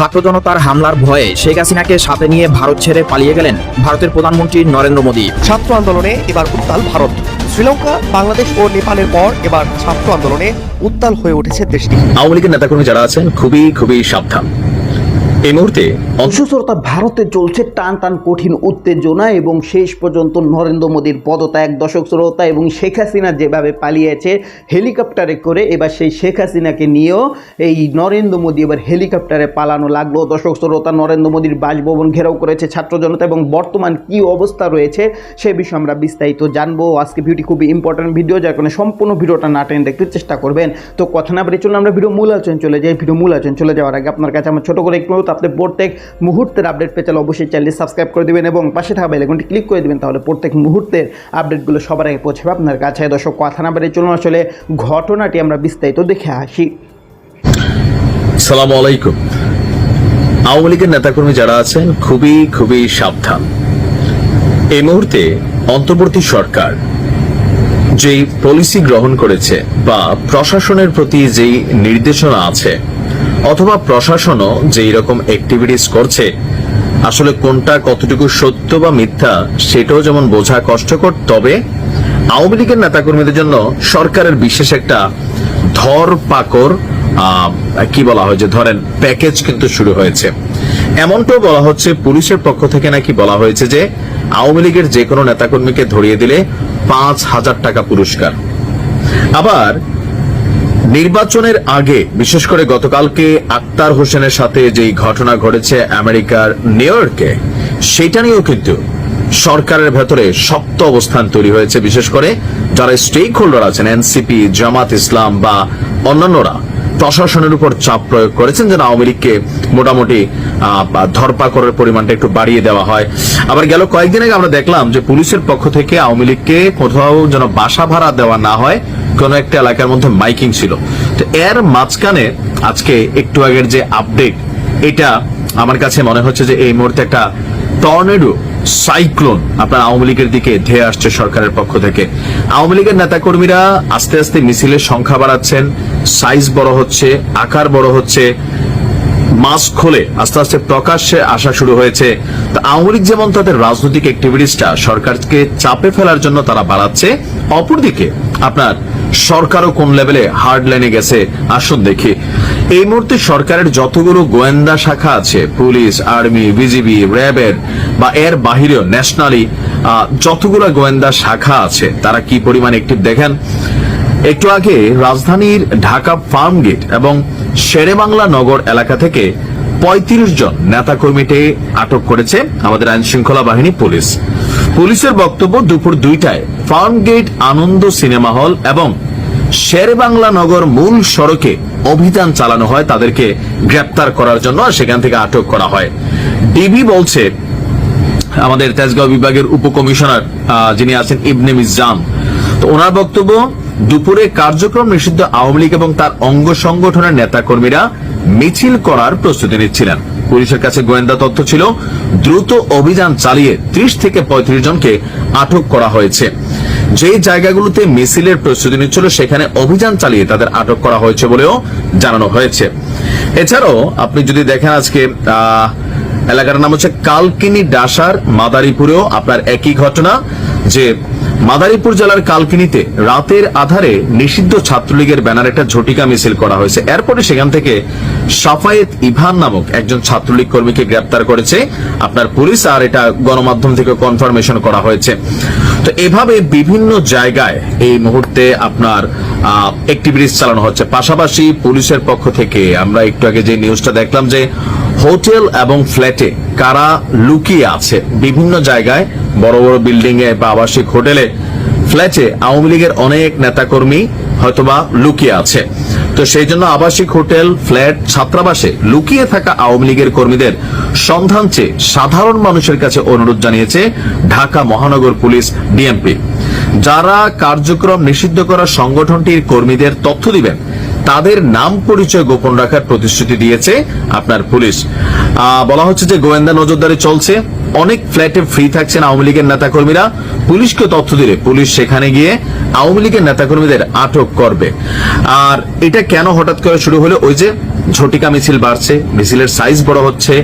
ছাত্র জনতার হামলার ভয়ে শেখ হাসিনাকে সাথে নিয়ে ভারত ছেড়ে পালিয়ে গেলেন ভারতের প্রধানমন্ত্রী নরেন্দ্র মোদী। ছাত্র আন্দোলনে এবার উত্তাল ভারত। শ্রীলঙ্কা বাংলাদেশ ও নেপালের পর এবার ছাত্র আন্দোলনে উত্তাল হয়ে উঠেছে দেশটি। আওয়ামী লীগের নেতাকর্মী যারা আছেন খুবই খুবই সাবধান। এই মুহূর্তে সুশ্রোতা ভারতে চলছে টান টান কঠিন উত্তেজনা এবং শেষ পর্যন্ত নরেন্দ্র মোদীর পদত্যাগ দশক শ্রোতা এবং শেখ হাসিনা যেভাবে পালিয়েছে হেলিকপ্টারে করে, এবার সেই শেখ হাসিনাকে নিয়েও এই নরেন্দ্র মোদী এবার হেলিকপ্টারে পালানো লাগল। দর্শক শ্রোতা, নরেন্দ্র মোদীর বাসভবন ঘেরাও করেছে ছাত্র জনতা এবং বর্তমান কি অবস্থা রয়েছে সে বিষয়ে আমরা বিস্তারিত জানব। আজকে ভিডিওটি খুবই ইম্পর্টেন্ট ভিডিও যার কারণে সম্পূর্ণ ভিডিওটা না টেনে দেখতে চেষ্টা করবেন। তো কথা না বেরিয়ে চলুন, আমরা ভিডিও মূল আলোচনা চলে যাই। ভিডিও মূল আলোচনা চলে যাওয়ার আগে আপনার কাছে আমার ছোটো করে একটু আপনি প্রত্যেক মুহূর্তের আপডেট পেতে চাইলে অবশ্যই চ্যানেলটি সাবস্ক্রাইব করে দিবেন এবং পাশে থাকা বেলাইকনটি ক্লিক করে দিবেন তাহলে প্রত্যেক মুহূর্তের আপডেটগুলো সবার আগে পৌঁছাবে আপনার কাছে। দর্শক, কথা না বেরিয়ে চলুন আসলে ঘটনাটি আমরা বিস্তারিত দেখে আসি। সালাম আলাইকুম। আওয়ামী লীগের নেতাকর্মী যারা আছেন, খুবই খুবই সাবধান। এই মুহূর্তে অন্তর্বর্তী সরকার যেই পলিসি গ্রহণ করেছে বা প্রশাসনের প্রতি যেই নির্দেশনা আছে অথবা প্রশাসনও যেই রকম অ্যাক্টিভিটিস করছে, আসলে কোনটা কতটুকু সত্য বা মিথ্যা সেটাও যেমন বোঝা কষ্টকর, তবে আওয়ামী লীগের নেতাকর্মীদের জন্য সরকারের বিশেষ একটা ধর পাকর কি বলা হয় যে ধরেন প্যাকেজ কিন্তু শুরু হয়েছে। এমনটাও বলা হচ্ছে পুলিশের পক্ষ থেকে নাকি বলা হয়েছে যে আওয়ামী লীগের যে কোনো নেতাকর্মীকে ধরিয়ে দিলে পাঁচ হাজার টাকা পুরস্কার। আবার নির্বাচনের আগে, বিশেষ করে গতকালকে আক্তার হোসেনের সাথে যেই ঘটনা ঘটেছে আমেরিকার নিউ ইয়র্কে, সেটা নিয়েও কিন্তু সরকারের ভেতরে শক্ত অবস্থান তৈরি হয়েছে। বিশেষ করে যারা স্টেক হোল্ডার আছেন এনসিপি জামাত ইসলাম বা অন্যান্যরা, প্রশাসনের উপর চাপ প্রয়োগ করেছেন যেন আওয়ামী লীগকে মোটামুটি ধরপাকড়ের পরিমাণটা একটু বাড়িয়ে দেওয়া হয়। আবার গেল কয়েকদিন আগে আমরা দেখলাম যে পুলিশের পক্ষ থেকে আওয়ামী লীগকে কোথাও যেন বাসা ভাড়া দেওয়া না হয় কোন একটা এলাকার মধ্যে মাইকিং ছিল। তো এর মাঝখানে আজকে একটু আগের যে আপডেট এটা আমার কাছে মনে হচ্ছে যে এই মুহূর্তে একটা টর্নেডো সাইক্লোন আপনার আওয়ামী লীগের দিকে ধেয়ে আসছে সরকারের পক্ষ থেকে। আওয়ামী লীগের নেতাকর্মীরা আস্তে আস্তে মিছিলের সংখ্যা বাড়াচ্ছেন সাইজ বড় হচ্ছে, আকার বড় হচ্ছে মাস্ক খোলে, আস্তে আস্তে প্রকাশ্যে আসা শুরু হয়েছে। তো আওয়ামী লীগ যেমন তাদের রাজনৈতিক অ্যাক্টিভিটিসটা সরকারকে চাপে ফেলার জন্য তারা বাড়াচ্ছে, অপরদিকে আপনার সরকারও কোন লেভেলে হার্ড লাইনে গেছে, আসুন দেখি। এই মুহূর্তে সরকারের যতগুলো গোয়েন্দা শাখা আছে, পুলিশ, আর্মি, বিজিবি, র্যাবের বা এর বাহিরেও ন্যাশনালি যতগুলো গোয়েন্দা শাখা আছে, তারা কি পরিমাণ অ্যাক্টিভ দেখেন? একটু আগে রাজধানীর ঢাকা ফার্ম গেট এবং শেরেবাংলা নগর এলাকা থেকে পঁয়ত্রিশ জন নেতাকর্মীকে আটক করেছে আমাদের আইন শৃঙ্খলা বাহিনী পুলিশ। পুলিশের বক্তব্য দুপুর দুইটায় ফার্ম গেট আনন্দ সিনেমা হল এবং শেরেবাংলা নগর মূল সড়কে অভিযান চালানো হয় তাদেরকে গ্রেপ্তার করার জন্য সেখান থেকে আটক করা হয়। ডিবি বলছে, আমাদের তেজগাঁও বিভাগের উপকমিশনার যিনি আছেন ইবনে মিজাম, তো ওনার বক্তব্য, দুপুরে কার্যক্রম নিষিদ্ধ আওয়ামী লীগ এবং তার অঙ্গ সংগঠনের নেতাকর্মীরা মিছিল করার প্রস্তুতি নিচ্ছিলেন। পুলিশের কাছে গোয়েন্দা তথ্য ছিল, দ্রুত অভিযান চালিয়ে ত্রিশ থেকে পঁয়ত্রিশ জনকে আটক করা হয়েছে। যে জায়গাগুলোতে মিছিলের প্রস্তুতি নিচ্ছিল, সেখানে অভিযান চালিয়ে তাদের আটক করা হয়েছে বলেও জানানো হয়েছে। এছাড়াও আপনি যদি দেখেন আজকে এলাকার নাম হচ্ছে কালকিনি ডাসার মাদারীপুরেও আপনার একই ঘটনা, যে মাদারীপুর জেলার কালকিনিতে রাতের আধারে নিষিদ্ধ ছাত্রলীগের ব্যানার একটা ঝটিকা মিছিল করা হয়েছে। এরপরে সেখান থেকে সাফায়েত ইভান নামক একজন ছাত্রলীগ কর্মীকে গ্রেপ্তার করেছে। আপনার পুলিশ আর এটা গণমাধ্যম থেকে কনফার্মেশন করা হয়েছে। তো এভাবে বিভিন্ন জায়গায় এই মুহূর্তে আপনার অ্যাক্টিভিটিস চালানো হচ্ছে। পাশাপাশি পুলিশের পক্ষ থেকে আমরা একটু আগে যে নিউজটা দেখলাম যে হোটেল এবং ফ্ল্যাটে কারা লুকিয়ে আছে? বিভিন্ন জায়গায়, বড় বড় বিল্ডিং এ বা আবাসিক হোটেলে, ফ্ল্যাটে আওয়ামী লীগের অনেক নেতাকর্মী হয়তোবা লুকিয়ে আছে। তো সেই জন্য আবাসিক হোটেল, ফ্ল্যাট, ছাত্রাবাসে লুকিয়ে থাকা আওয়ামী লীগের কর্মীদের সন্ধান চেয়ে সাধারণ মানুষের কাছে অনুরোধ জানিয়েছে ঢাকা মহানগর পুলিশ ডিএমপি। যারা কার্যক্রম নিষিদ্ধ করা সংগঠনটির কর্মীদের তথ্য দিবেন তাদের নাম পরিচয় গোপন রাখার প্রতিশ্রুতি দিয়েছে আপনার পুলিশ। বলা হচ্ছে যে গোয়েন্দা নজরদারি চলছে। অনেক ফ্ল্যাটে ফ্রি থাকছেন আওয়ামী লীগের নেতাকর্মীরা। পুলিশকে তথ্য দিলে পুলিশ সেখানে গিয়ে আওয়ামী লীগের নেতাকর্মীদের আটক করবে। আর এটা কেন হঠাৎ করে শুরু হলো? ওই যে ঝটিকা মিছিল বাড়ছে, মিছিলের সাইজ বড় হচ্ছে,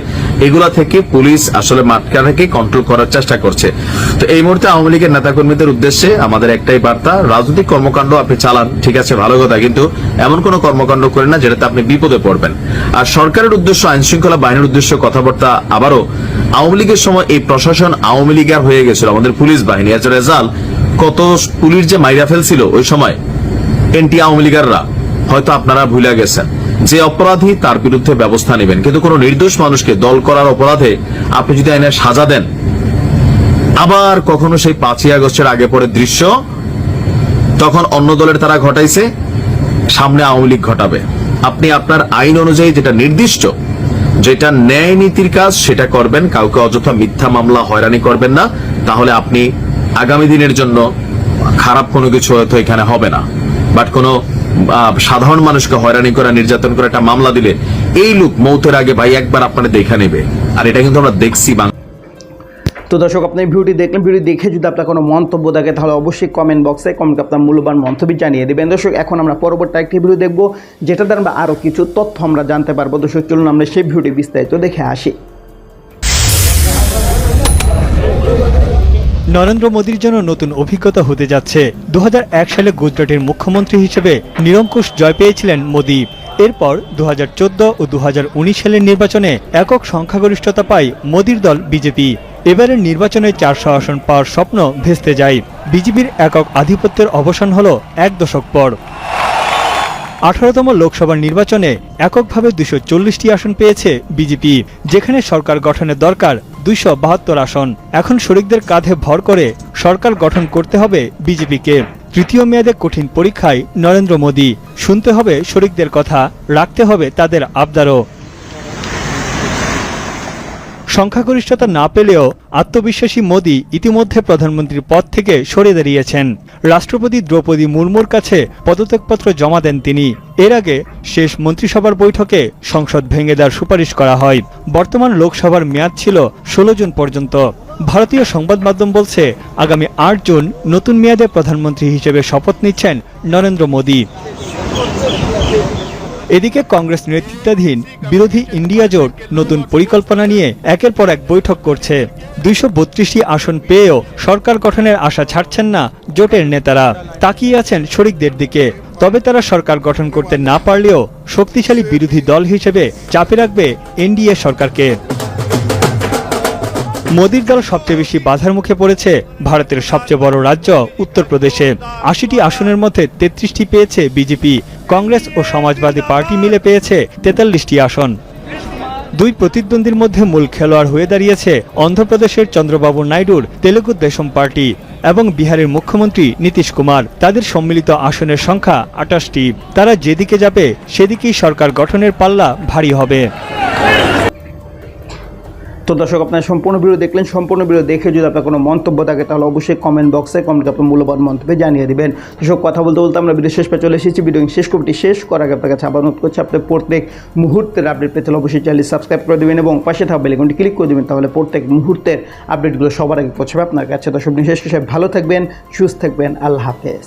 এগুলা থেকে পুলিশ আসলে মাঠকাটাকে কন্ট্রোল করার চেষ্টা করছে। তো এই মুহূর্তে আওয়ামী লীগের নেতাকর্মীদের উদ্দেশ্যে আমাদের একটাই বার্তা, রাজনৈতিক কর্মকাণ্ড আপনি চালান, ঠিক আছে, ভালো কথা, কিন্তু এমন কোন কর্মকাণ্ড করেন না যেটাতে আপনি বিপদে পড়বেন। আর সরকারের উদ্দেশ্য আইন শৃঙ্খলা বাহিনীর উদ্দেশ্য, কথাবার্তা আবারও আওয়ামী লীগের সময় এই প্রশাসন আওয়ামী লীগের হয়ে গেছিল। আমাদের পুলিশ বাহিনী, এজ রেজাল্ট, কত পুলিশ যে মাইরা ফেলছিল ওই সময়, এনটি আওয়ামী লীগাররা, হয়তো আপনারা ভুলে গেছেন। যে অপরাধী তার বিরুদ্ধে ব্যবস্থা নেবেন। কিন্তু কোন নির্দোষ মানুষকে দল করার অপরাধে আপনি যদি আইনের সাজা দেন, আবার কখনো সেই পাঁচই আগস্টের আগে পরে দৃশ্য, তখন অন্য দলের তারা ঘটাইছে, সামনে আওয়ামী লীগ ঘটাবে। আপনি আপনার আইন অনুযায়ী যেটা নির্দিষ্ট যেটা ন্যায় নীতির কাজ, সেটা করবেন। কাউকে অযথা মিথ্যা মামলা হয়রানি করবেন না। তাহলে আপনি আগামী দিনের জন্য খারাপ কোনো কিছু হয়তো এখানে হবে না। বাট কোনো সাধারণ মানুষকে হয়রানি করা, নির্যাতন করা, একটা মামলা দিলে, এই লোক মৌতের আগে ভাই একবার আপনারা দেখা নেবে। আর এটা কিন্তু আমরা দেখছি বাংলা তো দর্শক আপনি ভিডিওটি দেখলেন ভিডিও দেখে যদি আপনার কোনো মন্তব্য থাকে, তাহলে অবশ্যই কমেন্ট বক্সে কমেন্ট আপনার মূল্যবান মন্তব্য জানিয়ে দেবেন। দর্শক, এখন আমরা পরবর্তী একটি ভিডিও দেখব যেটা দ্বারা আমরা আরও কিছু তথ্য আমরা জানতে পারব। দর্শক, চলুন আমরা সেই ভিডিওটি বিস্তারিত দেখে আসি। নরেন্দ্র মোদীর জন্য নতুন অভিজ্ঞতা হতে যাচ্ছে। দু হাজার এক সালে গুজরাটের মুখ্যমন্ত্রী হিসেবে নিরঙ্কুশ জয় পেয়েছিলেন মোদী। এরপর দু হাজার চোদ্দ ও দু হাজার উনিশ সালের নির্বাচনে একক সংখ্যাগরিষ্ঠতা পায় মোদীর দল বিজেপি। এবারের নির্বাচনে চারশো আসন পাওয়ার স্বপ্ন ভেস্তে যায়। বিজেপির একক আধিপত্যের অবসান হল এক দশক পর। আঠারোতম লোকসভা নির্বাচনে এককভাবে দুশো চল্লিশটি আসন পেয়েছে বিজেপি, যেখানে সরকার গঠনের দরকার দুইশো বাহাত্তর আসন। এখন শরিকদের কাঁধে ভর করে সরকার গঠন করতে হবে বিজেপিকে। তৃতীয় মেয়াদে কঠিন পরীক্ষায় নরেন্দ্র মোদী। শুনতে হবে শরিকদের কথা, রাখতে হবে তাদের আবদারও। সংখ্যাগরিষ্ঠতা না পেলেও আত্মবিশ্বাসী মোদী ইতিমধ্যে প্রধানমন্ত্রীর পদ থেকে সরে দাঁড়িয়েছেন। রাষ্ট্রপতি দ্রৌপদী মুর্মুর কাছে পদত্যাগপত্র জমা দেন তিনি। এর আগে শেষ মন্ত্রিসভার বৈঠকে সংসদ ভেঙে দেওয়ার সুপারিশ করা হয়। বর্তমান লোকসভার মেয়াদ ছিল ষোলো জুন পর্যন্ত। ভারতীয় সংবাদ মাধ্যম বলছে, আগামী আট জুন নতুন মেয়াদে প্রধানমন্ত্রী হিসেবে শপথ নিচ্ছেন নরেন্দ্র মোদী। এদিকে কংগ্রেস নেতৃত্বাধীন বিরোধী ইন্ডিয়া জোট নতুন পরিকল্পনা নিয়ে একের পর এক বৈঠক করছে। দুইশো বত্রিশটি আসন পেয়েও সরকার গঠনের আশা ছাড়ছেন না জোটের নেতারা। তাকিয়ে আছেন শরিকদের দিকে। তবে তারা সরকার গঠন করতে না পারলেও শক্তিশালী বিরোধী দল হিসেবে চাপে রাখবে এনডিএ সরকারকে। মোদীর দল সবচেয়ে বেশি বাধার মুখে পড়েছে ভারতের সবচেয়ে বড় রাজ্য উত্তরপ্রদেশে। আশিটি আসনের মধ্যে তেত্রিশটি পেয়েছে বিজেপি, কংগ্রেস ও সমাজবাদী পার্টি মিলে পেয়েছে তেতাল্লিশটি আসন। দুই প্রতিদ্বন্দ্বীর মধ্যে মূল খেলোয়াড় হয়ে দাঁড়িয়েছে অন্ধ্রপ্রদেশের চন্দ্রবাবু নাইডুর তেলুগু দেশম পার্টি এবং বিহারের মুখ্যমন্ত্রী নীতিশ কুমার। তাদের সম্মিলিত আসনের সংখ্যা আটাশটি। তারা যেদিকে যাবে, সেদিকেই সরকার গঠনের পাল্লা ভারী হবে। তো দর্শক, আপনার সম্পূর্ণ ভিডিও দেখলেন, সম্পূর্ণ ভিডিও দেখে যদি আপনার কোনো মন্তব্য থাকে, তাহলে অবশ্যই কমেন্ট বক্সে কমেন্ট আপনার মূল্যবান মন্তব্যে জানিয়ে দেবেন। দর্শক, কথা বলতে বলতে আমরা ভিডিও শেষ পে চলে এসেছি। ভিডিও শেষ কবিটি শেষ করার আগে আপনার কাছে আবার অনুরোধ করছি, আপনি প্রত্যেক মুহূর্তের আপডেট পেতে অবশ্যই চ্যানেল সাবস্ক্রাইব করে দেবেন এবং পাশে থাকা বেলেকনটি ক্লিক করে দেবেন, তাহলে প্রত্যেক মুহূর্তের আপডেটগুলো সবার আগে পৌঁছাবে আপনার কাছে। দর্শক বিশেষ হিসেবে ভালো থাকবেন, সুস্থ থাকবেন, আল্লাহ হাফেজ।